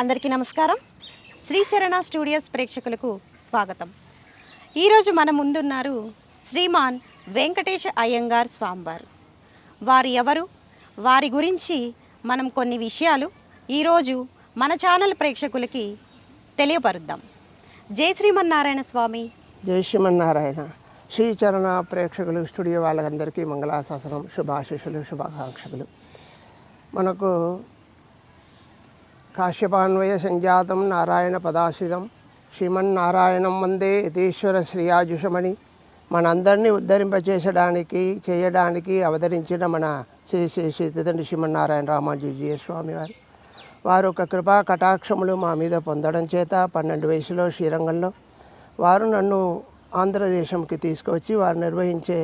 అందరికీ నమస్కారం. శ్రీచరణ స్టూడియోస్ ప్రేక్షకులకు స్వాగతం. ఈరోజు మన ముందున్నారు శ్రీమాన్ వెంకటేశ అయ్యంగార్ స్వామివారు. వారు ఎవరు? వారి గురించి మనం కొన్ని విషయాలు ఈరోజు మన ఛానల్ ప్రేక్షకులకి తెలియపరుద్దాం. జై శ్రీమన్నారాయణ స్వామి. జై శ్రీమన్నారాయణ. శ్రీచరణ ప్రేక్షకులు స్టూడియో వాళ్ళందరికీ మంగళాశాసనం శుభాశిషులు శుభాకాంక్షలు. మనకు కాశ్యపాన్వయ సంజాతం నారాయణ పదాశ్రితం శ్రీమన్నారాయణం వందే యతీశ్వర శ్రీయాజుషమణి మనందరినీ ఉద్ధరింపచేసడానికి చేయడానికి అవతరించిన మన శ్రీ శ్రీ శ్రీ తిదండి శ్రీమన్నారాయణ రామాజీ స్వామి వారు. వారు ఒక కృపా కటాక్షములు మా మీద పొందడం చేత పన్నెండు వయసులో శ్రీరంగంలో వారు నన్ను ఆంధ్రదేశంకి తీసుకువచ్చి వారు నిర్వహించే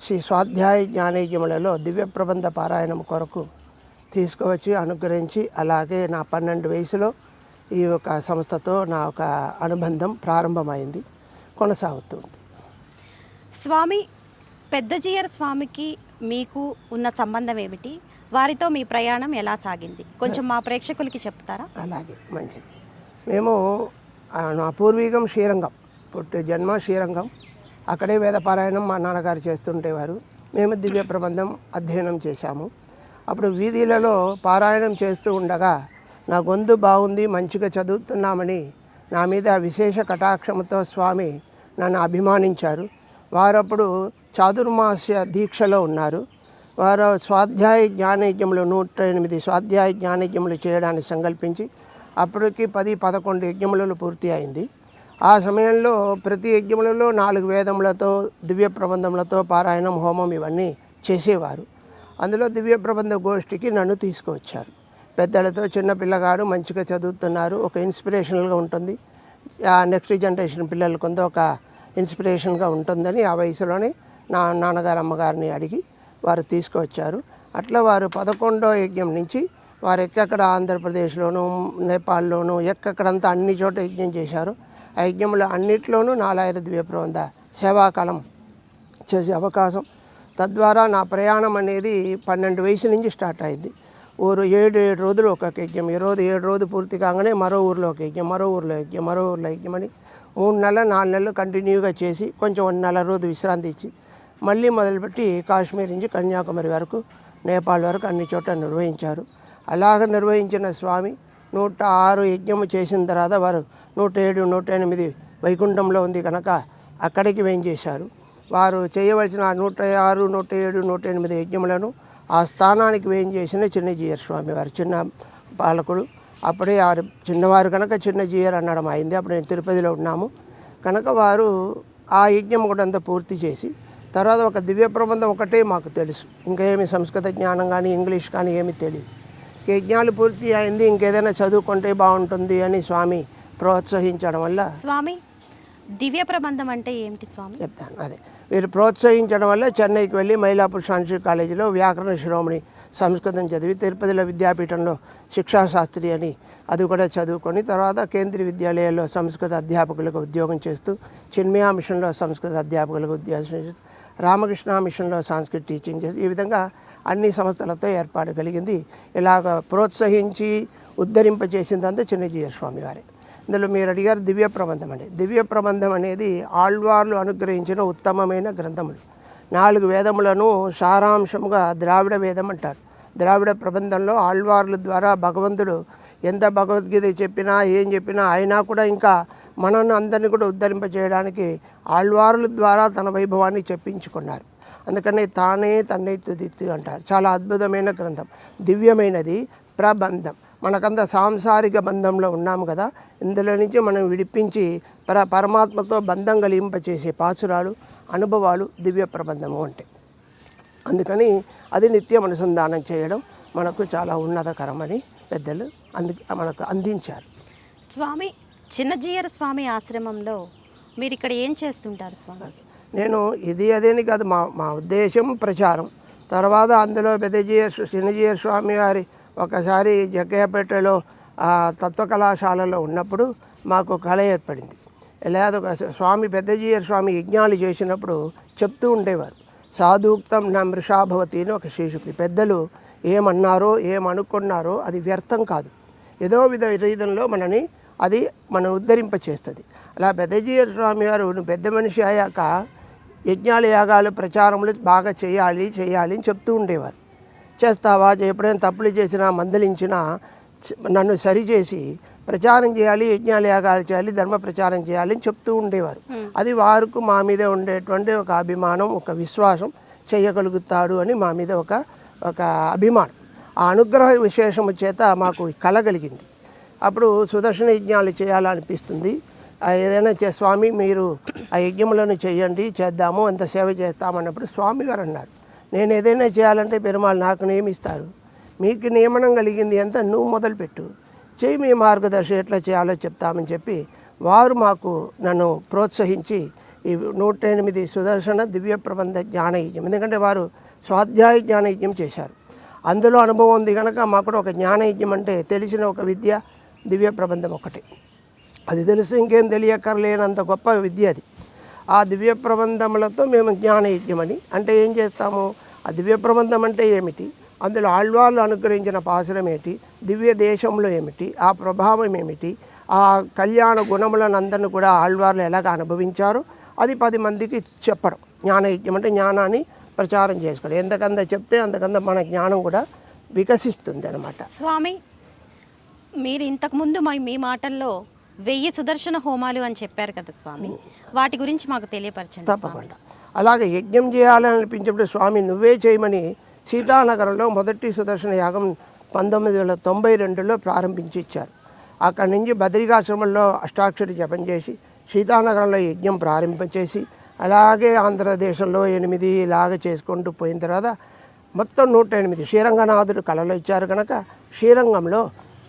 శ్రీ స్వాధ్యాయ జ్ఞానేజ్యములలో దివ్య ప్రబంధ పారాయణం కొరకు తీసుకువచ్చి అనుగ్రహించి అలాగే నా పన్నెండు వయసులో ఈ యొక్క సంస్థతో నా ఒక అనుబంధం ప్రారంభమైంది కొనసాగుతుంది. స్వామి పెద్దజీయర్ స్వామికి మీకు ఉన్న సంబంధం ఏమిటి? వారితో మీ ప్రయాణం ఎలా సాగింది? కొంచెం మా ప్రేక్షకులకి చెప్తారా? అలాగే మంచిది. మేము నా పూర్వీకం శ్రీరంగం పుట్టి జన్మ శ్రీరంగం. అక్కడే వేదపారాయణం మా నాన్నగారు చేస్తుంటేవారు మేము దివ్య ప్రబంధం అధ్యయనం చేశాము. అప్పుడు వీధులలో పారాయణం చేస్తూ ఉండగా నా గొంతు బాగుంది మంచిగా చదువుతున్నామని నా మీద విశేష కటాక్షముతో స్వామి నన్ను అభిమానించారు. వారప్పుడు చాతుర్మాస్య దీక్షలో ఉన్నారు. వారు స్వాధ్యాయ జ్ఞానయజ్ఞములు నూట ఎనిమిది స్వాధ్యాయ జ్ఞానయజ్ఞములు చేయడానికి సంకల్పించి అప్పటికి పది పదకొండు యజ్ఞములు పూర్తి అయింది. ఆ సమయంలో ప్రతి యజ్ఞములలో నాలుగు వేదములతో దివ్య ప్రబంధములతో పారాయణం హోమం ఇవన్నీ చేసేవారు. అందులో దివ్య ప్రబంధ గోష్ఠికి నన్ను తీసుకువచ్చారు. పెద్దలతో చిన్న పిల్లగాడు మంచిగా చదువుతున్నారు. ఒక ఇన్స్పిరేషనల్గా ఉంటుంది. ఆ నెక్స్ట్ జనరేషన్ పిల్లలు కొంత ఒక ఇన్స్పిరేషన్గా ఉంటుందని ఆ వయసులోనే నా నాన్నగారు అమ్మగారిని అడిగి వారు తీసుకువచ్చారు. అట్లా వారు పదకొండో యజ్ఞం నుంచి వారు ఎక్కడ ఆంధ్రప్రదేశ్లోను నేపాల్లోను ఎక్కడంతా అన్ని చోట యజ్ఞం చేశారు. ఆ యజ్ఞంలో అన్నిట్లోనూ నాలాయిర ద్వీప్రబంధ సేవాకాలం చేసే అవకాశం తద్వారా నా ప్రయాణం అనేది పన్నెండు వయసు నుంచి స్టార్ట్ అయింది. ఊరు ఏడు ఏడు రోజులు ఒక్కొక్క యజ్ఞం. ఈ రోజు ఏడు రోజు పూర్తి కాగానే మరో ఊరిలో ఒక యజ్ఞం మరో ఊరిలో యజ్ఞం మరో ఊరిలో యజ్ఞం అని మూడు నెలలు నాలుగు నెలలు కంటిన్యూగా చేసి కొంచెం ఒక నెల రోజు విశ్రాంతి ఇచ్చి మళ్ళీ మొదలుపెట్టి కాశ్మీర్ నుంచి కన్యాకుమారి వరకు నేపాల్ వరకు అన్ని చోట్ల నిర్వహించారు. అలాగ నిర్వహించిన స్వామి నూట ఆరు యజ్ఞము చేసిన తర్వాత వారు నూట ఏడు నూట ఎనిమిది వైకుంఠంలో ఉంది కనుక అక్కడికి వేయించేశారు వారు చేయవలసిన నూట ఆరు నూట ఏడు నూట ఎనిమిది యజ్ఞములను ఆ స్థానానికి వేయించేసిన చిన్నజీయర్ స్వామి వారు చిన్న పాలకుడు అప్పుడే వారు చిన్నవారు కనుక చిన్న జీయర్ అనడం అయింది. అప్పుడు నేను తిరుపతిలో ఉన్నాము. కనుక వారు ఆ యజ్ఞం కూడా అంతా పూర్తి చేసి తర్వాత ఒక దివ్య ప్రబంధం ఒకటే మాకు తెలుసు. ఇంకా ఏమి సంస్కృత జ్ఞానం కానీ ఇంగ్లీష్ కానీ ఏమీ తెలియదు. యజ్ఞాలు పూర్తి అయింది ఇంకేదైనా చదువుకుంటే బాగుంటుంది అని స్వామి ప్రోత్సహించడం వల్ల స్వామి దివ్య ప్రబంధం అంటే ఏమిటి స్వామి? చెప్తాను అదే. వీరు ప్రోత్సహించడం వల్ల చెన్నైకి వెళ్ళి మైలాపూర్ సాంస్కృతిక కాలేజీలో వ్యాకరణ శిరోమణి సంస్కృతం చదివి తిరుపతిలో విద్యాపీఠంలో శిక్షాశాస్త్రి అని అది కూడా చదువుకొని తర్వాత కేంద్రీయ విద్యాలయాల్లో సంస్కృత అధ్యాపకులకు ఉద్యోగం చేస్తూ చిన్మయా మిషన్లో సంస్కృత అధ్యాపకులకు ఉద్యోగం చేస్తూ రామకృష్ణ మిషన్లో సంస్కృత టీచింగ్ చేసి ఈ విధంగా అన్ని సంస్థలతో ఏర్పాటు కలిగింది. ఇలాగ ప్రోత్సహించి ఉద్ధరింపచేసిందంతా చిన్నజీయ స్వామి వారే. ఇందులో మీరు అడిగారు దివ్య ప్రబంధం అండి దివ్య ప్రబంధం అనేది ఆళ్వార్లు అనుగ్రహించిన ఉత్తమమైన గ్రంథములు. నాలుగు వేదములను సారాంశముగా ద్రావిడ వేదం అంటారు. ద్రావిడ ప్రబంధంలో ఆళ్వార్ల ద్వారా భగవంతుడు ఎంత భగవద్గీత చెప్పినా ఏం చెప్పినా అయినా కూడా ఇంకా మనల్ని అందరినీ కూడా ఉద్ధరింపజేయడానికి ఆళ్వారుల ద్వారా తన వైభవాన్ని చెప్పించుకున్నారు. అందుకనే తానే తన్నే తుదిత్తు అంటారు. చాలా అద్భుతమైన గ్రంథం. దివ్యమైనది ప్రబంధం. మనకంత సాంసారిక బంధంలో ఉన్నాము కదా. ఇందులో నుంచి మనం విడిపించి పర పరమాత్మతో బంధం కలింపచేసే పాసురాలు అనుభవాలు దివ్య ప్రబంధము అంటే. అందుకని అది నిత్యం అనుసంధానం చేయడం మనకు చాలా ఉన్నతకరమని పెద్దలు అందు మనకు అందించారు. స్వామి చిన్నజీయర్ స్వామి ఆశ్రమంలో మీరు ఇక్కడ ఏం చేస్తుంటారు స్వామి? నేను ఇది అదేని కాదు మా మా ఉద్దేశం ప్రచారం. తర్వాత అందులో పెద్దజీయ చిన్నజీయ స్వామి వారి ఒకసారి జగ్గయ్యపేటలో తత్వ కళాశాలలో ఉన్నప్పుడు మాకు కళ ఏర్పడింది. లేదా ఒక స్వామి పెద్దజీయర్ స్వామి యజ్ఞాలు చేసినప్పుడు చెప్తూ ఉండేవారు. సాధూక్తం నా మృషాభవతి అని ఒక శీర్షిక పెద్దలు ఏమన్నారో ఏమనుకున్నారో అది వ్యర్థం కాదు. ఏదో విధ రీతంలో మనని అది మనం ఉద్ధరింపచేస్తుంది. అలా పెద్దజీయర్ స్వామి గారు పెద్ద మనిషి అయ్యాక యజ్ఞాల యాగాలు ప్రచారములు బాగా చేయాలి చేయాలి అని చెప్తూ ఉండేవారు. చేస్తావా? ఎప్పుడైనా తప్పులు చేసినా మందలించినా నన్ను సరిచేసి ప్రచారం చేయాలి యజ్ఞాలు యాగాలు చేయాలి ధర్మ ప్రచారం చేయాలి అని చెప్తూ ఉండేవారు. అది వారికి మా మీద ఉండేటువంటి ఒక అభిమానం ఒక విశ్వాసం చేయగలుగుతాడు అని మా మీద ఒక ఒక అభిమానం. ఆ అనుగ్రహ విశేషము చేత మాకు కళ కలిగింది. అప్పుడు సుదర్శన యజ్ఞాలు చేయాలనిపిస్తుంది. ఏదైనా చే స్వామి మీరు ఆ యజ్ఞములను చేయండి చేద్దాము అంత సేవ చేస్తామన్నప్పుడు స్వామి గారు అన్నారు. నేను ఏదైనా చేయాలంటే పెరుమాళ్ళు నాకు నియమిస్తారు. మీకు నియమనం కలిగింది ఎంత నువ్వు మొదలుపెట్టు చేయి మీ మార్గదర్శి ఎట్లా చేయాలో చెప్తామని చెప్పి వారు మాకు నన్ను ప్రోత్సహించి ఈ నూట ఎనిమిది సుదర్శన దివ్య ప్రబంధ జ్ఞానయజ్ఞం ఎందుకంటే వారు స్వాధ్యాయ జ్ఞానయజ్ఞం చేశారు. అందులో అనుభవం ఉంది కనుక మాకు కూడా ఒక జ్ఞానయజ్ఞం అంటే తెలిసిన ఒక విద్య దివ్య ప్రబంధం ఒకటి. అది తెలుసు ఇంకేం తెలియక్కర్లేనంత గొప్ప విద్య అది. ఆ దివ్య ప్రబంధములతో మేము జ్ఞానయజ్ఞం అని అంటే ఏం చేస్తాము? ఆ దివ్య ప్రబంధం అంటే ఏమిటి? అందులో ఆళ్వాళ్ళు అనుగ్రహించిన పాసురం ఏంటి దివ్య దేశంలో ఏమిటి? ఆ ప్రభావం ఏమిటి? ఆ కళ్యాణ గుణములను అందరిని కూడా ఆళ్వార్లు ఎలాగ అనుభవించారో? అది పది మందికి చెప్పడం. జ్ఞానయజ్ఞం అంటే జ్ఞానాన్ని ప్రచారం చేసుకోవడం. ఎంతకంత చెప్తే అంతకంత మన జ్ఞానం కూడా వికసిస్తుంది అనమాట స్వామి మీరు ఇంతకుముందు మా మీ మాటల్లో వెయ్యి సుదర్శన హోమాలు అని చెప్పారు కదా స్వామి. వాటి గురించి మాకు తెలియపరచండి. తప్పకుండా. అలాగే యజ్ఞం చేయాలని అనిపించినప్పుడు స్వామి నువ్వే చేయమని సీతానగరంలో మొదటి సుదర్శన యాగం పంతొమ్మిది వందల తొంభై రెండులో ప్రారంభించి ఇచ్చారు. అక్కడి నుంచి బద్రికాశ్రమంలో అష్టాక్షరి జపం చేసి సీతానగరంలో యజ్ఞం ప్రారంభించేసి అలాగే ఆంధ్రదేశంలో ఎనిమిది ఇలాగ చేసుకుంటూ పోయిన తర్వాత మొత్తం నూట ఎనిమిది శ్రీరంగనాథుడు కళలో ఇచ్చారు కనుక శ్రీరంగంలో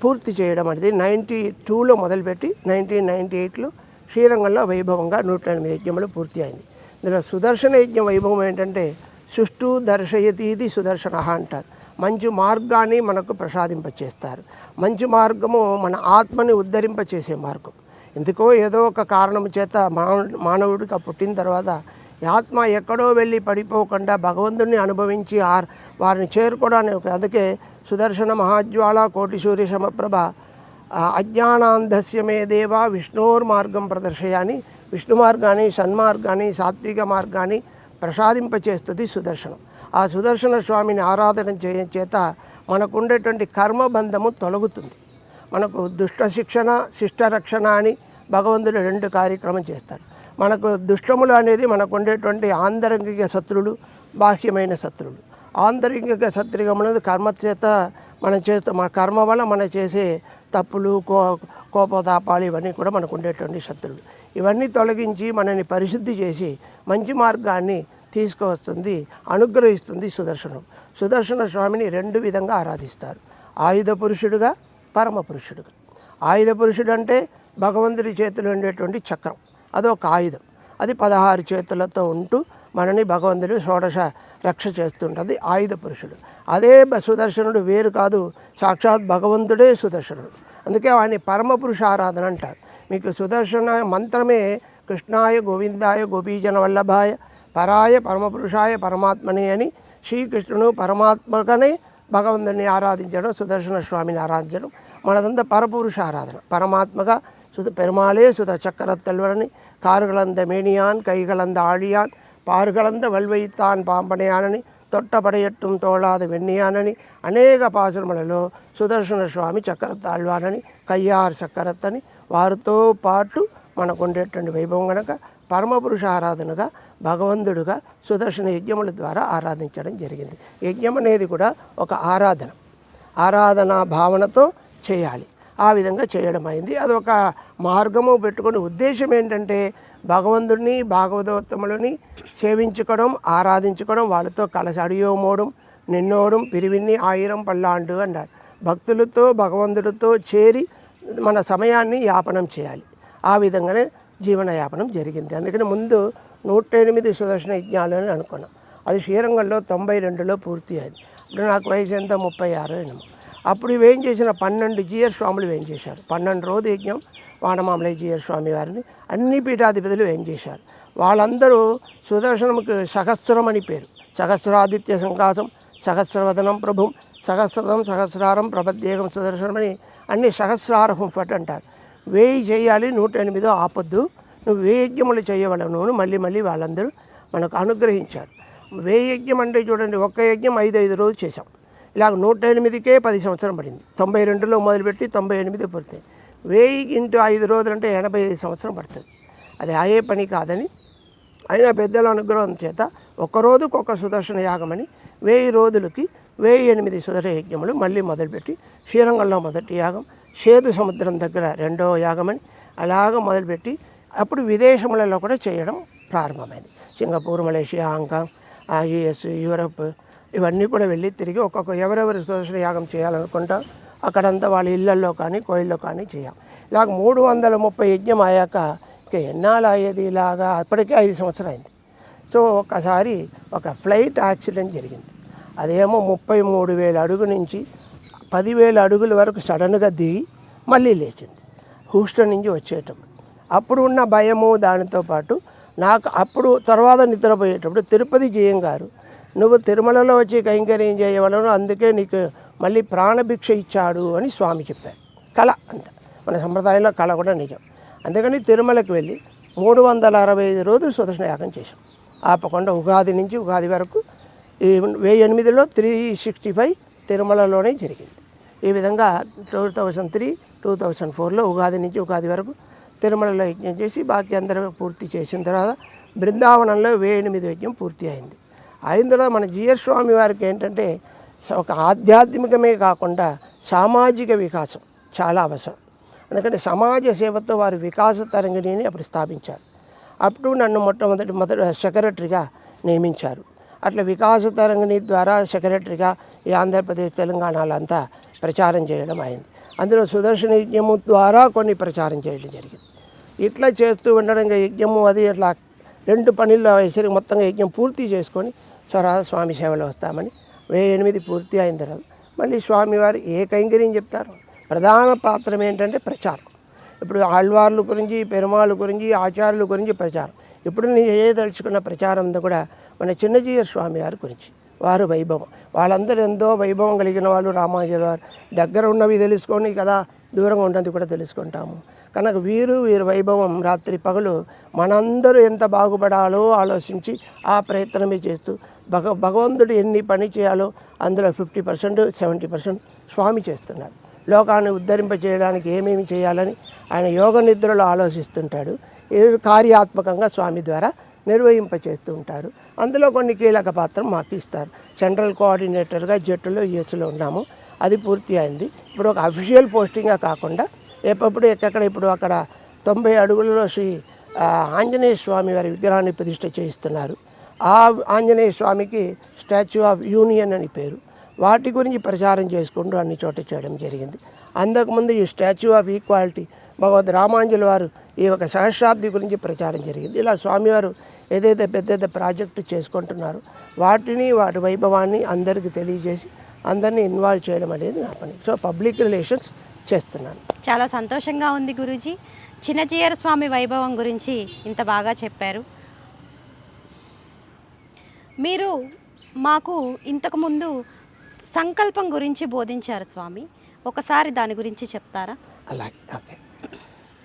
పూర్తి చేయడం అనేది నైంటీ టూలో మొదలుపెట్టి నైన్టీన్ నైంటీ ఎయిట్లో శ్రీరంగంలో వైభవంగా నూట ఎనిమిది యజ్ఞములు పూర్తి అయింది. ఇందులో సుదర్శన యజ్ఞ వైభవం ఏంటంటే సుష్టు దర్శయతి ఇది సుదర్శన అంటారు. మంచి మార్గాన్ని మనకు ప్రసాదింపచేస్తారు. మంచి మార్గము మన ఆత్మని ఉద్ధరింపచేసే మార్గం. ఎందుకో ఏదో ఒక కారణం చేత మానవ మానవుడిగా పుట్టిన తర్వాత ఆత్మ ఎక్కడో వెళ్ళి పడిపోకుండా భగవంతుడిని అనుభవించి ఆ వారిని చేరుకోవడానికి అందుకే సుదర్శన మహాజ్వాల కోటి సూర్య సమప్రభ అజ్ఞానాంధస్యమే దేవా దేవ విష్ణోర్ మార్గం ప్రదర్శయాని విష్ణు మార్గాన్ని సన్మార్గాన్ని సాత్విక మార్గాన్ని ప్రసాదింపచేస్తుంది సుదర్శనం. ఆ సుదర్శన స్వామిని ఆరాధన చేయ చేత మనకుండేటువంటి కర్మబంధము తొలగుతుంది. మనకు దుష్ట శిక్షణ శిష్ట రక్షణ అని భగవంతుడు రెండు కార్యక్రమం చేస్తాడు మనకు దుష్టములు అనేది మనకు ఉండేటువంటి ఆంతరంగిక శత్రువులు బాహ్యమైన శత్రువులు ఆంతరంగిక అనేది కర్మ చేత మనం చేస్తూ మన కర్మ వల్ల మనం చేసే తప్పులు కో కోపతాపాలు ఇవన్నీ కూడా మనకు ఉండేటువంటి శత్రువులు ఇవన్నీ తొలగించి మనని పరిశుద్ధి చేసి మంచి మార్గాన్ని తీసుకువస్తుంది అనుగ్రహిస్తుంది సుదర్శనం. సుదర్శన స్వామిని రెండు విధంగా ఆరాధిస్తారు. ఆయుధ పురుషుడుగా పరమ పురుషుడుగా. ఆయుధ పురుషుడు అంటే భగవంతుడి చేతిలో ఉండేటువంటి చక్రం. అదొక ఆయుధం. అది పదహారు చేతులతో ఉంటూ మనని భగవంతుడు షోడశ రక్ష చేస్తుంటుంది ఆయుధ పురుషుడు. అదే సుదర్శనుడు వేరు కాదు సాక్షాత్ భగవంతుడే సుదర్శనుడు. అందుకే వాడిని పరమ పురుష ఆరాధన అంటారు. మీకు సుదర్శన మంత్రమే కృష్ణాయ గోవిందాయ గోపీజన వల్లభాయ పరాయ పరమపురుషాయ పరమాత్మనే అని శ్రీకృష్ణుడు పరమాత్మగానే భగవంతుని ఆరాధించడం సుదర్శన స్వామిని ఆరాధించడం. మనదంతా పరపురుష ఆరాధన. పరమాత్మగా సుధ పెరుమాళే సుధ చక్ర கார் కారుగలంద మేనియాన్ కైగలంద ఆళియాన్ పారుగలంద பார் கலந்த తొట్టపడయట్టుం తోళాద వెన్నియానని అనేక పాసురములలో సుదర్శన స్వామి చక్రతాళ్వానని కయ్యార్ చక్రత్తని వారితో పాటు మనకు ఉండేటువంటి వైభవం గనక పరమపురుష ఆరాధనగా భగవంతుడుగా సుదర్శన యజ్ఞముల ద్వారా ఆరాధించడం జరిగింది. యజ్ఞం అనేది కూడా ఒక ఆరాధన. ఆరాధనా భావనతో చేయాలి. ఆ విధంగా చేయడం అయింది. అదొక మార్గము పెట్టుకుని ఉద్దేశం ఏంటంటే భగవంతుడిని భాగవతోత్తములని సేవించుకోవడం ఆరాధించుకోవడం వాళ్ళతో కలసి అడియోమోడం నిన్నోడం పిరివిన్ని ఆయిరం పల్లాండు అన్నారు భక్తులతో భగవంతుడితో చేరి మన సమయాన్ని యాపనం చేయాలి. ఆ విధంగానే జీవనయాపనం జరిగింది. అందుకని ముందు నూట ఎనిమిది సుదర్శన యజ్ఞాలు అని అనుకున్నాం. అది శ్రీరంగంలో తొంభై రెండులో పూర్తి అయింది. ఇప్పుడు నాకు వయసు ఎంత? ముప్పై ఆరు ఎనము అప్పుడు ఇవేం చేసిన పన్నెండు జియర్ స్వాములు ఏం చేశారు? పన్నెండు రోజు యజ్ఞం వానమామలయ్య స్వామి వారిని. అన్ని పీఠాధిపతులు ఏం చేశారు? వాళ్ళందరూ సుదర్శనముకు సహస్రం అని పేరు. సహస్రాదిత్య సంకాసం సహస్రవదనం ప్రభుం సహస్రదం సహస్రారం ప్రపద్యేగం సుదర్శనమని అన్ని సహస్రారహం ఫట్ అంటారు. వేయి చేయాలి నూట ఎనిమిదో ఆపొద్దు. నువ్వు వేయజ్ఞములు చేయవలను అని మళ్ళీ మళ్ళీ వాళ్ళందరూ మనకు అనుగ్రహించారు. వేయజ్ఞం అంటే చూడండి ఒక్క యజ్ఞం ఐదు ఐదు రోజులు చేశాం. ఇలాగ నూట ఎనిమిదికే పది సంవత్సరం పడింది. తొంభై రెండులో మొదలుపెట్టి తొంభై ఎనిమిది పూర్తయింది. వెయ్యి ఇంటూ ఐదు రోజులు అంటే ఎనభై ఐదు సంవత్సరం పడుతుంది. అది అయ్యే పని కాదని అయినా పెద్దల అనుగ్రహం చేత ఒక రోజుకు ఒక సుదర్శన యాగమని వెయ్యి రోజులకి వెయ్యి ఎనిమిది సుదర్శన యజ్ఞములు మళ్ళీ మొదలుపెట్టి శ్రీరంగంలో మొదటి యాగం సేదు సముద్రం దగ్గర రెండో యాగమని అలాగ మొదలుపెట్టి అప్పుడు విదేశములలో కూడా చేయడం ప్రారంభమైంది. సింగపూర్ మలేషియా హాంకాంగ్ ఆ యుఎస్ యూరప్ ఇవన్నీ కూడా వెళ్ళి తిరిగి ఒక్కొక్క ఎవరెవరు సుదర్శన యాగం చేయాలనుకుంటారు అక్కడంతా వాళ్ళ ఇళ్ళల్లో కానీ కోయిల్లో కానీ చేయం. ఇలాగ మూడు వందల ముప్పై యజ్ఞం అయ్యాక ఇక ఎన్నాళ్ళు అయ్యేది ఇలాగా? అప్పటికే ఐదు సంవత్సరం అయింది సో ఒకసారి ఒక ఫ్లైట్ యాక్సిడెంట్ జరిగింది. అదేమో ముప్పై మూడు వేల అడుగు నుంచి పదివేల అడుగుల వరకు సడన్గా దిగి మళ్ళీ లేచింది. హూస్టన్ నుంచి వచ్చేటప్పుడు. అప్పుడు ఉన్న భయము దానితో పాటు నాకు అప్పుడు తర్వాత నిద్రపోయేటప్పుడు తిరుపతి జయం గారు నువ్వు తిరుమలలో వచ్చి కైంకర్యం చేయవలను అందుకే నీకు మళ్ళీ ప్రాణభిక్ష ఇచ్చాడు అని స్వామి చెప్పారు. కళ అంత. మన సంప్రదాయంలో కళ కూడా నిజం. అందుకని తిరుమలకి వెళ్ళి మూడు వందల అరవై ఐదు రోజులు సుదర్శన యాగం చేశాం. ఆపకుండా ఉగాది నుంచి ఉగాది వరకు ఈ వెయ్యి ఎనిమిదిలో త్రీ సిక్స్టీ ఫైవ్ తిరుమలలోనే జరిగింది. ఈ విధంగా two thousand three two thousand ఫోర్లో ఉగాది నుంచి ఉగాది వరకు తిరుమలలో యజ్ఞం చేసి బాకీ అందరూ పూర్తి చేసిన తర్వాత బృందావనంలో వెయ్యి ఎనిమిది యజ్ఞం పూర్తి అయింది. అయిన తర్వాత మన జిఎస్ స్వామి వారికి ఏంటంటే ఒక ఆధ్యాత్మికమే కాకుండా సామాజిక వికాసం చాలా అవసరం. ఎందుకంటే సమాజ సేవతో వారు వికాస తరంగిణిని అప్పుడు స్థాపించారు. అప్పుడు నన్ను మొట్టమొదటి మొదటి సెక్రటరీగా నియమించారు. అట్లా వికాస తరంగిణి ద్వారా సెక్రటరీగా ఈ ఆంధ్రప్రదేశ్ తెలంగాణలో అంతా ప్రచారం చేయడం అయింది. అందులో సుదర్శన యజ్ఞము ద్వారా కొన్ని ప్రచారం చేయడం జరిగింది. ఇట్లా చేస్తూ ఉండడం యజ్ఞము అది అట్లా రెండు పనుల్లో వేసరికి మొత్తంగా యజ్ఞం పూర్తి చేసుకొని స్వరాజ స్వామి సేవలో వస్తామని ఎనిమిది పూర్తి అయిన తర్వాత మళ్ళీ స్వామివారు ఏ కైంకర్యం చెప్తారు. ప్రధాన పాత్రం ఏంటంటే ప్రచారం. ఇప్పుడు ఆళ్వార్ల గురించి పెరుమాళ్ళ గురించి ఆచార్యుల గురించి ప్రచారం. ఇప్పుడు నేను చేయదలుచుకున్న ప్రచారం అంతా కూడా మన చిన్నజీయ స్వామివారి గురించి. వారు వైభవం. వాళ్ళందరూ ఎంతో వైభవం కలిగిన వాళ్ళు రామానుజుల వారు. దగ్గర ఉన్నవి తెలుసుకొని కదా దూరంగా ఉన్నది కూడా తెలుసుకుంటాము. కనుక వీరు వీరి వైభవం రాత్రి పగలు మనందరూ ఎంత బాగుపడాలో ఆలోచించి ఆ ప్రయత్నమే చేస్తూ భగ భగవంతుడు ఎన్ని పని చేయాలో అందులో ఫిఫ్టీ పర్సెంట్ సెవెంటీ పర్సెంట్ స్వామి చేస్తున్నారు. లోకాన్ని ఉద్ధరింప చేయడానికి ఏమేమి చేయాలని ఆయన యోగ నిద్రలో ఆలోచిస్తుంటాడు. కార్యాత్మకంగా స్వామి ద్వారా నిర్వహింప చేస్తూ ఉంటారు. అందులో కొన్ని కీలక పాత్ర మాకు ఇస్తారు. సెంట్రల్ కోఆర్డినేటర్గా జట్టులో యూఎస్లో ఉన్నాము. అది పూర్తి అయింది. ఇప్పుడు ఒక అఫీషియల్ పోస్టింగ్గా కాకుండా ఎప్పుడు ఎక్కడ ఇప్పుడు అక్కడ తొంభై అడుగులలో శ్రీ ఆంజనేయ స్వామి వారి విగ్రహాన్ని ప్రతిష్ఠ చేయిస్తున్నారు. ఆ ఆంజనేయ స్వామికి స్టాచ్యూ ఆఫ్ యూనియన్ అని పేరు. వాటి గురించి ప్రచారం చేసుకుంటూ అన్ని చోట చేయడం జరిగింది. అంతకుముందు ఈ స్టాచ్యూ ఆఫ్ ఈక్వాలిటీ భగవద్ రామాంజుల వారు ఈ ఒక సహస్రాబ్ది గురించి ప్రచారం జరిగింది. ఇలా స్వామివారు ఏదైతే పెద్ద పెద్ద ప్రాజెక్టు చేసుకుంటున్నారో వాటిని వాటి వైభవాన్ని అందరికీ తెలియజేసి అందరినీ ఇన్వాల్వ్ చేయడం అనేది నా పని. సో పబ్లిక్ రిలేషన్స్ చేస్తున్నాను. చాలా సంతోషంగా ఉంది గురూజీ. చిన్నజీయర స్వామి వైభవం గురించి ఇంత బాగా చెప్పారు. మీరు మాకు ఇంతకుముందు సంకల్పం గురించి బోధించారు స్వామి. ఒకసారి దాని గురించి చెప్తారా? అలాగే ఓకే.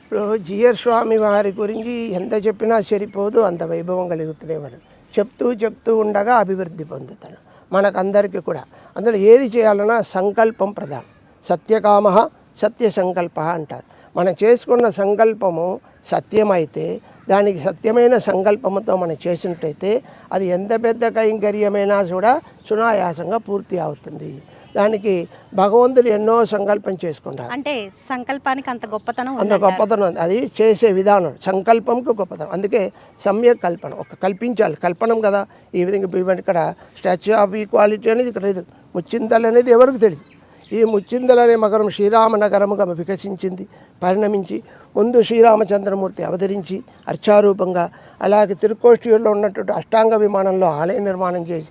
ఇప్పుడు జియర్ స్వామి వారి గురించి ఎంత చెప్పినా సరిపోదు అంత వైభవం కలుగుతున్నవాడు. చెప్తూ చెప్తూ ఉండగా అభివృద్ధి పొందుతాడు మనకందరికీ కూడా. అందులో ఏది చేయాలన్నా సంకల్పం ప్రధానం. సత్యకామ సత్య సంకల్ప అంటారు. మనం చేసుకున్న సంకల్పము సత్యమైతే దానికి సత్యమైన సంకల్పముతో మనం చేసినట్టయితే అది ఎంత పెద్ద కైంకర్యమైనా కూడా సునాయాసంగా పూర్తి అవుతుంది. దానికి భగవంతుడు ఎన్నో సంకల్పం చేసుకుంటారు అంటే సంకల్పానికి అంత గొప్పతనం అంత. గొప్పతనం ఉంది. అది చేసే విధానం సంకల్పంకు గొప్పతనం. అందుకే సమ్యక్ కల్పన ఒక కల్పించాలి. కల్పనం కదా. ఈ విధంగా ఇక్కడ స్టాచ్యూ ఆఫ్ ఈక్వాలిటీ అనేది ఇక్కడ లేదు. ముచ్చిందల్ అనేది ఎవరికి తెలియదు ఈ ముచ్చిందలనే మకరం శ్రీరామనగరముగా వికసించింది. పరిణమించి ముందు శ్రీరామచంద్రమూర్తి అవతరించి అర్చారూపంగా అలాగే తిరుకోష్టిలో ఉన్నటువంటి అష్టాంగ విమానంలో ఆలయ నిర్మాణం చేసి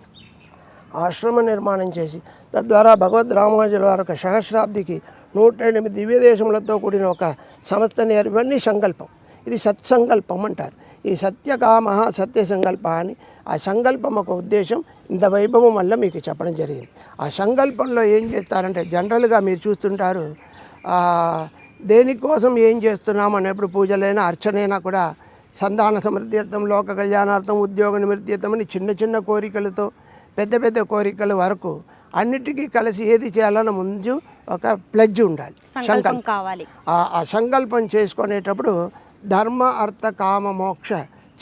ఆశ్రమ నిర్మాణం చేసి తద్వారా భగవద్ రామానుజుల వారి ఒక సహస్రాబ్దికి నూట ఎనిమిది దివ్య దేశములతో కూడిన ఒక సంస్థని ఇవన్నీ సంకల్పం. ఇది సత్సంకల్పం అంటారు. ఈ సత్యకామ సత్య సంకల్ప అని ఆ సంకల్పం ఒక ఉద్దేశం ఇంత వైభవం వల్ల మీకు చెప్పడం జరిగింది. ఆ సంకల్పంలో ఏం చేస్తారంటే జనరల్గా మీరు చూస్తుంటారు దేనికోసం ఏం చేస్తున్నాం అనేప్పుడు పూజలైనా అర్చనైనా కూడా సంతాన సమృద్ధ్యర్థం లోక కళ్యాణార్థం ఉద్యోగ నివృత్త్యర్థం అని చిన్న చిన్న కోరికలతో పెద్ద పెద్ద కోరికల వరకు అన్నిటికీ కలిసి ఏది చేయాలన్న ముందు ఒక ప్లెడ్జ్ ఉండాలి. సంకల్పం కావాలి. ఆ సంకల్పం చేసుకునేటప్పుడు ధర్మ అర్థ కామ మోక్ష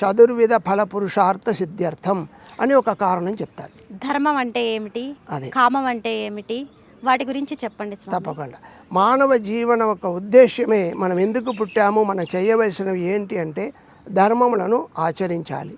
చతుర్విధ ఫల పురుషార్థ సిద్ధ్యర్థం అని ఒక కారణం చెప్తారు. ధర్మం అంటే ఏమిటి? అదే. కామం అంటే ఏమిటి? వాటి గురించి చెప్పండి తప్పకుండా. మానవ జీవన ఒక ఉద్దేశ్యమే. మనం ఎందుకు పుట్టాము? మనం చేయవలసినవి ఏంటి అంటే ధర్మములను ఆచరించాలి.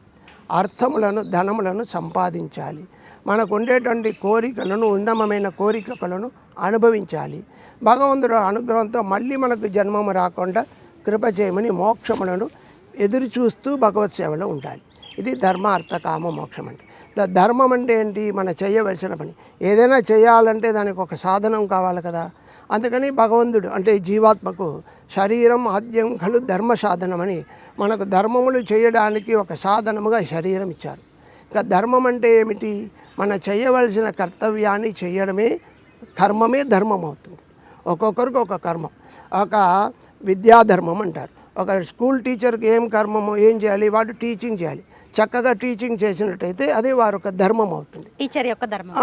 అర్థములను ధనములను సంపాదించాలి. మనకు ఉండేటువంటి కోరికలను ఉన్నమమైన కోరికలను అనుభవించాలి. భగవంతుడు అనుగ్రహంతో మళ్ళీ మనకు జన్మము రాకుండా కృప చేయమని మోక్షములను ఎదురు చూస్తూ భగవత్ సేవలో ఉండాలి. ఇది ధర్మ అర్థ కామ మోక్షం అంటే. ధర్మం అంటే ఏంటి? మన చేయవలసిన పని. ఏదైనా చేయాలంటే దానికి ఒక సాధనం కావాలి కదా. అందుకని భగవంతుడు అంటే జీవాత్మకు శరీరం ఆద్యం కలు ధర్మ సాధనమని మనకు ధర్మములు చేయడానికి ఒక సాధనముగా శరీరం ఇచ్చారు. ఇంకా ధర్మం అంటే ఏమిటి? మన చేయవలసిన కర్తవ్యాన్ని చేయడమే కర్మమే ధర్మం అవుతుంది. ఒక్కొక్కరికి ఒక కర్మం. ఒక విద్యాధర్మం అంటారు. ఒక స్కూల్ టీచర్కి ఏం కర్మము ఏం చేయాలి వాడు టీచింగ్ చేయాలి. చక్కగా టీచింగ్ చేసినట్టయితే అది వారి ఒక ధర్మం అవుతుంది. టీచర్ యొక్క ధర్మం.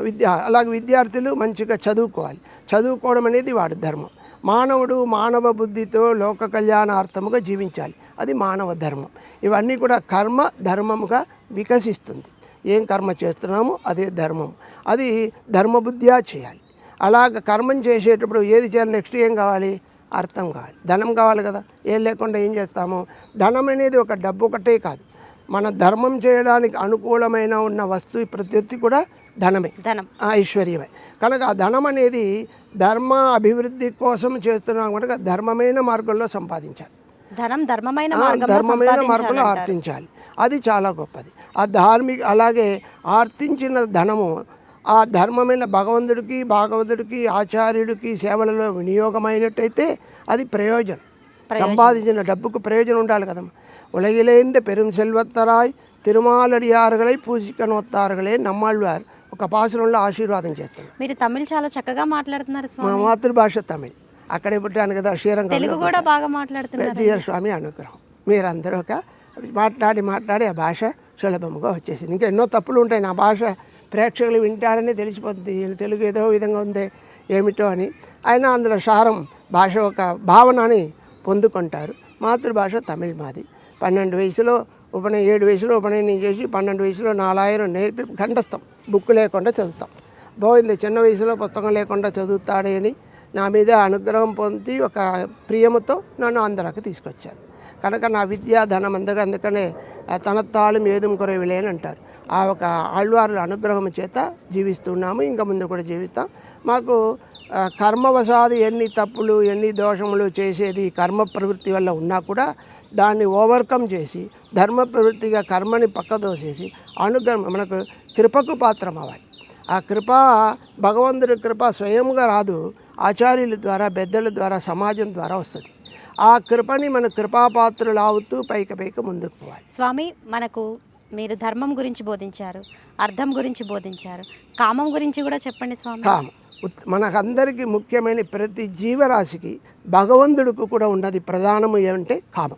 విద్య అలాగే విద్యార్థులు మంచిగా చదువుకోవాలి. చదువుకోవడం అనేది వాడి ధర్మం. మానవుడు మానవ బుద్ధితో లోక కళ్యాణార్థముగా జీవించాలి. అది మానవ ధర్మం. ఇవన్నీ కూడా కర్మ ధర్మముగా వికసిస్తుంది. ఏం కర్మ చేస్తున్నామో అదే ధర్మం. అది ధర్మబుద్ధిగా చేయాలి. అలాగ కర్మం చేసేటప్పుడు ఏది చేయాలి? నెక్స్ట్ ఏం కావాలి? అర్థం కావాలి ధనం కావాలి కదా. ఏం లేకుండా ఏం చేస్తాము? ధనం అనేది ఒక డబ్బు ఒకటే కాదు. మన ధర్మం చేయడానికి అనుకూలమైన ఉన్న వస్తువు ప్రతి కూడా ధనమే. ధనం. ఐశ్వర్యమే. కనుక ఆ ధనం అనేది ధర్మ అభివృద్ధి కోసం చేస్తున్నాం కనుక ధర్మమైన మార్గంలో సంపాదించాలి. ధనం ధర్మమైన ధర్మమైన మార్గంలో. ఆర్తించాలి. అది చాలా గొప్పది. ఆ ధార్మిక అలాగే ఆర్తించిన ధనము ఆ ధర్మమైన భగవంతుడికి భాగవతుడికి ఆచార్యుడికి సేవలలో వినియోగమైనట్టయితే అది ప్రయోజనం. సంపాదించిన డబ్బుకు ప్రయోజనం ఉండాలి కదమ్మా ఉలగిలేంద పెరుం సెల్వత్తరాయ్ తిరుమాలడియారుగలై పూసికనొత్తారుగలే నమ్మాళ్ళవారు. ఒక పాసురంలో ఆశీర్వాదం చేస్తున్నారు. మీరు తమిళ్ చాలా చక్కగా మాట్లాడుతున్నారు మా మాతృభాష తమిళ్. అక్కడే పుట్టాను కదా శ్రీరంగంలో తెలుగు కూడా బాగా మాట్లాడుతున్నారు స్వామి అనుగ్రహం. మీరందరూ ఒక మాట్లాడి మాట్లాడి ఆ భాష సులభంగా వచ్చేసింది. ఇంకా ఎన్నో తప్పులు ఉంటాయి నా భాష. ప్రేక్షకులు వింటారని తెలిసిపోతుంది. ఈయన తెలుగు ఏదో విధంగా ఉంది ఏమిటో అని. అయినా అందులో సారం భాష ఒక భావనని పొందుకుంటారు. మాతృభాష తమిళ్ మాది. పన్నెండు వయసులో ఉపనయనం ఏడు వయసులో ఉపనయనం చేసి పన్నెండు వయసులో నాలాయిరం నేర్పి ఖండస్తాం బుక్ లేకుండా చదువుతాం. బాగుంది చిన్న వయసులో పుస్తకం లేకుండా చదువుతాడే అని నా మీద అనుగ్రహం పొంది ఒక ప్రియముతో నన్ను ఆంధ్రాకి తీసుకొచ్చారు. కనుక నా విద్యా ధనం అందగా అందుకనే తన తాళం ఏదుం కొరవిలే అని అంటారు. ఆ ఒక ఆళ్వార్ల అనుగ్రహం చేత జీవిస్తున్నాము. ఇంకా ముందు కూడా జీవిస్తాం. మాకు కర్మవశాది ఎన్ని తప్పులు ఎన్ని దోషములు చేసేది కర్మ ప్రవృత్తి వల్ల ఉన్నా కూడా దాన్ని ఓవర్కమ్ చేసి ధర్మ ప్రవృత్తిగా కర్మని పక్కదోసేసి అనుగ్రహం మనకు కృపకు పాత్రం అవ్వాలి ఆ కృప భగవంతుడి కృప స్వయంగా రాదు ఆచార్యుల ద్వారా పెద్దల ద్వారా సమాజం ద్వారా వస్తుంది. ఆ కృపని మన కృపాపాత్రులు అవుతూ పైకి పైకి ముందుకు పోవాలి. స్వామి మనకు మీరు ధర్మం గురించి బోధించారు అర్థం గురించి బోధించారు. కామం గురించి కూడా చెప్పండి స్వామి. కామం. మనకందరికీ ముఖ్యమైన ప్రతి జీవరాశికి భగవంతుడికి కూడా ఉన్నది ప్రధానము ఏమంటే కామం.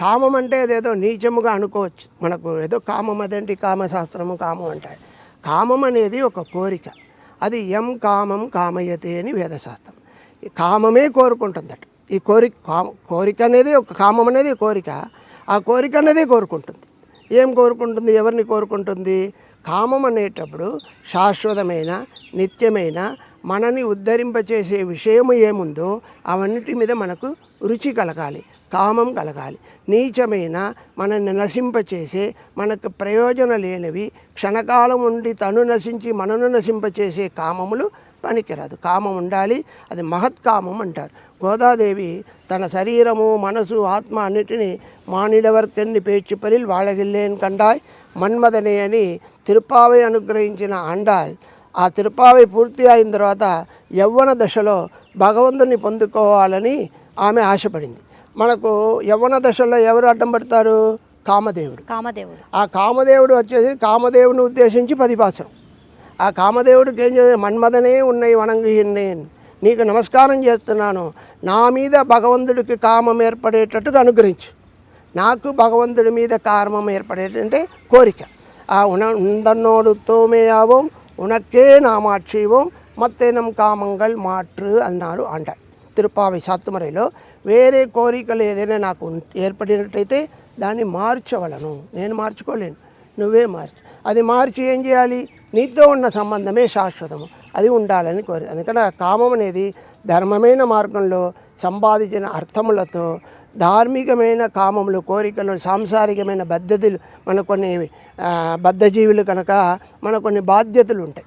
కామం అంటే అదేదో నీచముగా అనుకోవచ్చు. మనకు ఏదో కామం అదేంటి? కామశాస్త్రము కామం అంటారు. కామం అనేది ఒక కోరిక. అది ఎం కామం కామయతే అని వేదశాస్త్రం. ఈ కామమే కోరుకుంటుందట. ఈ కోరిక కామ కోరిక అనేది ఒక కామం అనేది కోరిక. ఆ కోరిక అనేది కోరుకుంటుంది. ఏం కోరుకుంటుంది? ఎవరిని కోరుకుంటుంది? కామం అనేటప్పుడు శాశ్వతమైన నిత్యమైన మనని ఉద్ధరింపచేసే విషయము ఏముందో అవన్నిటి మీద మనకు రుచి కలగాలి కామం కలగాలి. నీచమైన మనల్ని నశింపచేసే మనకు ప్రయోజనం లేనివి క్షణకాలం ఉండి తను నశించి మనను నశింపచేసే కామములు పనికిరాదు. కామం ఉండాలి అది మహత్కామం అంటారు. గోదాదేవి తన శరీరము మనసు ఆత్మ అన్నిటినీ మానిడవర్కెన్ని పేచుపరిల్ వాళ్ళగిల్లేని కండాయ్ మన్మదనే అని తిరుపావై అనుగ్రహించిన అండాల్ ఆ తిరుపావై పూర్తి అయిన తర్వాత యవ్వన దశలో భగవంతుని పొందుకోవాలని ఆమె ఆశపడింది. మనకు యవ్వన దశలో ఎవరు అడ్డం పడతారు? కామదేవుడు. కామదేవుడు. ఆ కామదేవుడు వచ్చేసి కామదేవుని ఉద్దేశించి పది పాసరం ఆ కామదేవుడికి ఏం చేయాలి? మన్మదనే ఉన్నాయి వనంగిహిన్నేన్ నీకు నమస్కారం చేస్తున్నాను. నా మీద భగవంతుడికి కామం ఏర్పడేటట్టుగా అనుగ్రహించు. నాకు భగవంతుడి మీద కామం ఏర్పడేటంటే కోరిక. ఆ ఉన ఉందన్నోడు తోమేయావం ఉనకే నామాక్షివం మత్తేనం కామంగల్ మాట్రు అన్నారు అంట తిరుపావి సాత్తుమరైలో వేరే కోరికలు ఏదైనా నాకు ఏర్పడినట్టయితే దాన్ని మార్చవలను. నేను మార్చుకోలేను. నువ్వే మార్చు. అది మార్చి ఏం చేయాలి? నీతో ఉన్న సంబంధమే శాశ్వతము. అది ఉండాలని కోరి. అందుకని కామం అనేది ధర్మమైన మార్గంలో సంపాదించిన అర్థములతో ధార్మికమైన కామములు కోరికలు సాంసారికమైన బద్ధతులు మన కొన్ని బద్ధజీవులు కనుక మన కొన్ని బాధ్యతలు ఉంటాయి.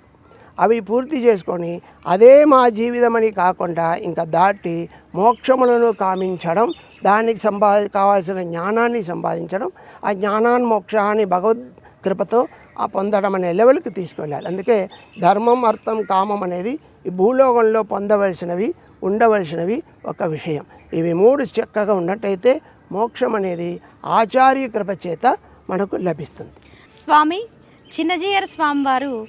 అవి పూర్తి చేసుకొని అదే మా జీవితం అని కాకుండా ఇంకా దాటి మోక్షములను కామించడం దానికి సంపాది కావాల్సిన జ్ఞానాన్ని సంపాదించడం ఆ జ్ఞానాన్ మోక్ష అని భగవద్ కృపతో ఆ పొందడం అనే లెవెల్కి తీసుకెళ్ళాలి. అందుకే ధర్మం అర్థం కామం అనేది ఈ భూలోకంలో పొందవలసినవి ఉండవలసినవి ఒక విషయం. ఇవి మూడు చక్కగా ఉన్నట్టయితే మోక్షం అనేది ఆచార్య కృప చేత మనకు లభిస్తుంది. స్వామి చిన్నజీయర్ స్వామి వారు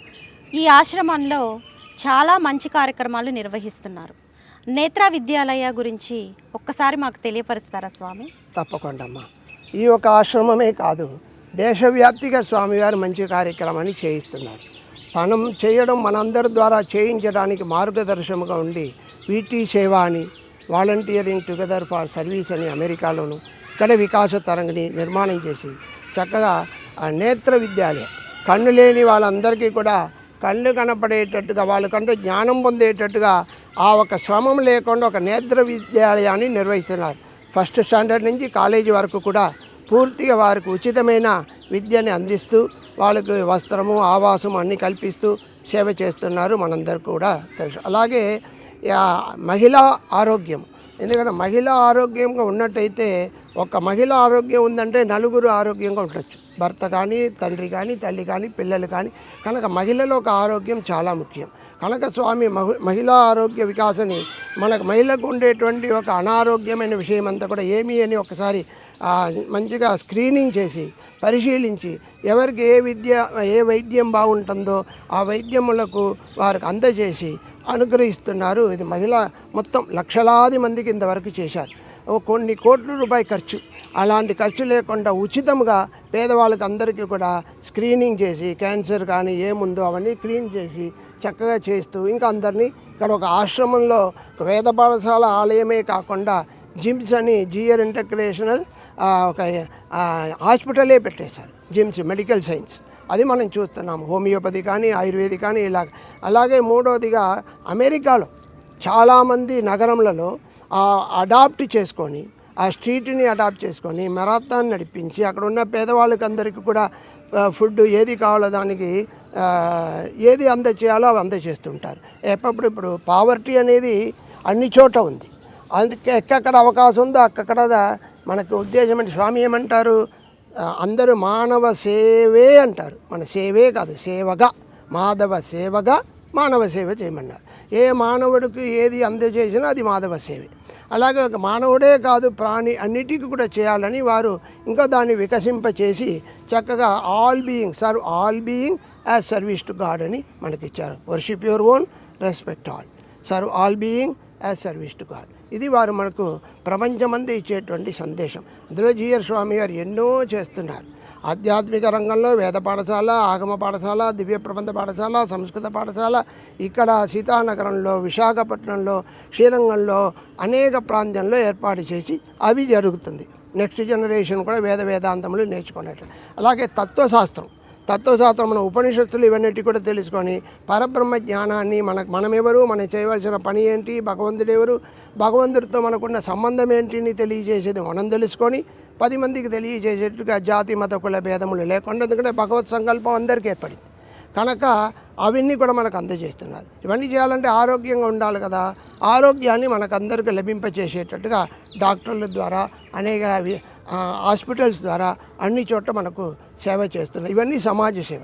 ఈ ఆశ్రమంలో చాలా మంచి కార్యక్రమాలు నిర్వహిస్తున్నారు. నేత్ర విద్యాలయ గురించి ఒక్కసారి మాకు తెలియపరుస్తారా స్వామి? తప్పకుండా అమ్మా. ఈ ఒక ఆశ్రమమే కాదు. దేశవ్యాప్తిగా స్వామివారు మంచి కార్యక్రమాన్ని చేయిస్తున్నారు. తనం చేయడం మనందరి ద్వారా చేయించడానికి మార్గదర్శముగా ఉండి వీటీ సేవ అని వాలంటీరింగ్ టుగెదర్ ఫర్ సర్వీస్ అని అమెరికాలోను ఇక్కడ వికాస తరంగిని నిర్మాణం చేసి చక్కగా ఆ నేత్ర విద్యాలయం కన్ను లేని వాళ్ళందరికీ కూడా కళ్ళు కనపడేటట్టుగా వాళ్ళకంటే జ్ఞానం పొందేటట్టుగా ఆ ఒక శ్రమం లేకుండా ఒక నేత్ర విద్యాలయాన్ని నిర్వహిస్తున్నారు. ఫస్ట్ స్టాండర్డ్ నుంచి కాలేజీ వరకు కూడా పూర్తిగా వారికి ఉచితమైన విద్యని అందిస్తూ వాళ్ళకి వస్త్రము ఆవాసం అన్నీ కల్పిస్తూ సేవ చేస్తున్నారు మనందరూ కూడా తెలుసు అలాగే మహిళా ఆరోగ్యం. ఎందుకంటే మహిళ ఆరోగ్యంగా ఉన్నట్టయితే ఒక మహిళ ఆరోగ్యం ఉందంటే నలుగురు ఆరోగ్యంగా ఉండొచ్చు. భర్త కానీ తండ్రి కానీ తల్లి కానీ పిల్లలు కానీ. కనుక మహిళలో ఒక ఆరోగ్యం చాలా ముఖ్యం. కనుక స్వామి మహి మహిళా ఆరోగ్య వికాసని మనకు మహిళకు ఉండేటువంటి ఒక అనారోగ్యమైన విషయం అంతా కూడా ఏమి అని ఒకసారి మంచిగా స్క్రీనింగ్ చేసి పరిశీలించి ఎవరికి ఏ విద్య ఏ వైద్యం బాగుంటుందో ఆ వైద్యములకు వారికి అందజేసి అనుగ్రహిస్తున్నారు. ఇది మహిళ మొత్తం లక్షలాది మందికి ఇంతవరకు చేశారు. కొన్ని కోట్ల రూపాయి ఖర్చు. అలాంటి ఖర్చు లేకుండా ఉచితంగా పేదవాళ్ళకి అందరికీ కూడా స్క్రీనింగ్ చేసి క్యాన్సర్ కానీ ఏముందో అవన్నీ క్లీన్ చేసి చక్కగా చేస్తూ ఇంకా అందరినీ ఇక్కడ ఒక ఆశ్రమంలో వేద పాఠశాల ఆలయమే కాకుండా జిమ్స్ అని జియర్ ఇంటగ్రేషనల్ ఒక హాస్పిటలే పెట్టేశారు. JIMS medical science. అది మనం చూస్తున్నాం. హోమియోపతి కానీ ఆయుర్వేది కానీ ఇలా. అలాగే మూడవదిగా అమెరికాలో చాలామంది నగరంలలో అడాప్ట్ చేసుకొని ఆ స్ట్రీట్ని అడాప్ట్ చేసుకొని మెరాథాన్ నడిపించి అక్కడ ఉన్న పేదవాళ్ళకి అందరికీ కూడా ఫుడ్ ఏది కావాలో దానికి ఏది అందచేయాలో అవి అందచేస్తుంటారు. ఎప్పుడు ఇప్పుడు పావర్టీ అనేది అన్ని చోట ఉంది. అందుకే ఎక్కక్కడ అవకాశం ఉందో అక్కడ మనకు ఉద్దేశం అంటే స్వామి ఏమంటారు? అందరూ మానవ సేవే అంటారు. మన సేవే కాదు సేవగా. మాధవ సేవగా మానవ సేవ చేయమన్నారు. ఏ మానవుడికి ఏది అందజేసినా అది మాధవ సేవే. అలాగే ఒక మానవుడే కాదు ప్రాణి అన్నిటికీ కూడా చేయాలని వారు ఇంకా దాన్ని వికసింపచేసి చక్కగా all being serve all being as service to God అని మనకిచ్చారు. Worship your own respect all serve all being as service to God. ఇది వారు మనకు ప్రపంచమంతా ఇచ్చేటువంటి సందేశం. అందులో జీఆర్ స్వామి గారు ఎన్నో చేస్తున్నారు. ఆధ్యాత్మిక రంగంలో వేద పాఠశాల ఆగమ పాఠశాల దివ్య ప్రబంధ పాఠశాల సంస్కృత పాఠశాల ఇక్కడ సీతానగరంలో విశాఖపట్నంలో శ్రీరంగంలో అనేక ప్రాంతంలో ఏర్పాటు చేసి అవి జరుగుతుంది. నెక్స్ట్ జనరేషన్ కూడా వేద వేదాంతములు నేర్చుకునేట. అలాగే తత్వశాస్త్రం. తత్వశాస్త్రమున ఉపనిషత్తులు ఇవన్నిటి కూడా తెలుసుకొని పరబ్రహ్మ జ్ఞానాన్ని మనకు మనమెవరు మనం చేయవలసిన పని ఏంటి భగవంతుడు ఎవరు భగవంతుడితో మనకున్న సంబంధం ఏంటిని తెలియజేసేది మనం తెలుసుకొని పది మందికి తెలియజేసేట్టుగా జాతి మత కుల భేదములు లేకుండా ఎందుకంటే భగవత్ సంకల్పం అందరికీ ఏర్పడింది. కనుక అవన్నీ కూడా మనకు అందజేస్తున్నారు. ఇవన్నీ చేయాలంటే ఆరోగ్యంగా ఉండాలి కదా. ఆరోగ్యాన్ని మనకు అందరికీ లభింపచేసేటట్టుగా డాక్టర్ల ద్వారా అనేక హాస్పిటల్స్ ద్వారా అన్ని చోట్ల మనకు సేవ చేస్తున్నాయి ఇవన్నీ సమాజ సేవ.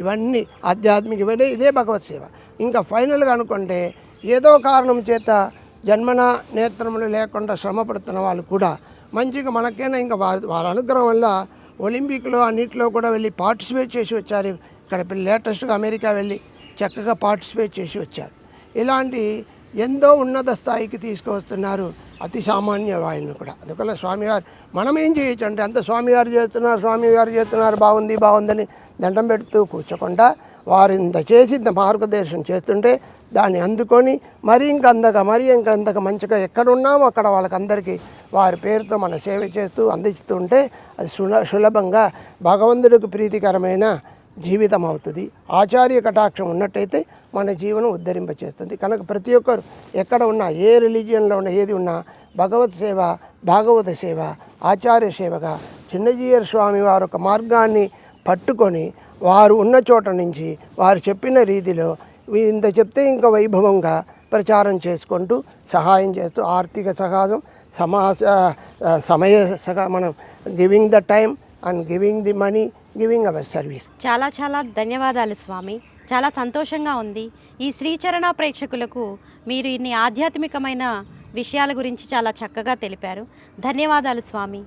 ఇవన్నీ ఆధ్యాత్మిక ఇవన్నీ ఇదే భగవత్ సేవ. ఇంకా ఫైనల్గా అనుకుంటే ఏదో కారణం చేత జన్మన నేత్రములు లేకుండా శ్రమ పడుతున్న వాళ్ళు కూడా మంచిగా మనకైనా ఇంకా వారి వారి అనుగ్రహం వల్ల ఒలింపిక్లో అన్నింటిలో కూడా వెళ్ళి పార్టిసిపేట్ చేసి వచ్చారు. ఇక్కడ లేటెస్ట్గా అమెరికా వెళ్ళి చక్కగా పార్టిసిపేట్ చేసి వచ్చారు. ఇలాంటి ఎంతో ఉన్నత స్థాయికి తీసుకువస్తున్నారు అతి సామాన్య వాయిని కూడా. అందువల్ల స్వామివారు మనం ఏం చేయొచ్చు అంటే అంత స్వామివారు చేస్తున్నారు స్వామివారు చేస్తున్నారు బాగుంది బాగుందని దండం పెడుతూ కూర్చోకుండా వారు ఇంత చేసి ఇంత మార్గదర్శనం చేస్తుంటే దాన్ని అందుకొని మరీ ఇంక అందగా మరీ ఇంక అందక మంచిగా ఎక్కడ ఉన్నామో అక్కడ వాళ్ళకందరికీ వారి పేరుతో మన సేవ చేస్తూ అందిస్తుంటే అది సుల సులభంగా భగవంతుడికి ప్రీతికరమైన జీవితం అవుతుంది ఆచార్య కటాక్షం ఉన్నట్టయితే మన జీవనం ఉద్ధరింపచేస్తుంది. కనుక ప్రతి ఒక్కరు ఎక్కడ ఉన్నా ఏ రిలీజియన్లో ఉన్న ఏది ఉన్నా భగవత్ సేవ భాగవత సేవ ఆచార్య సేవగా చిన్నజీయర్ స్వామి వారు ఒక మార్గాన్ని పట్టుకొని వారు ఉన్న చోట నుంచి వారు చెప్పిన రీతిలో వీ- ఇంత చెప్తే ఇంకా వైభవంగా ప్రచారం చేసుకుంటూ సహాయం చేస్తూ ఆర్థిక సహాయం సమాస సమయ సహా మనం giving the time and giving the money giving our service చాలా చాలా ధన్యవాదాలు స్వామి. చాలా సంతోషంగా ఉంది. ఈ శ్రీచరణ ప్రేక్షకులకు మీరు ఇన్ని ఆధ్యాత్మికమైన విషయాల గురించి చాలా చక్కగా తెలిపారు. ధన్యవాదాలు స్వామి.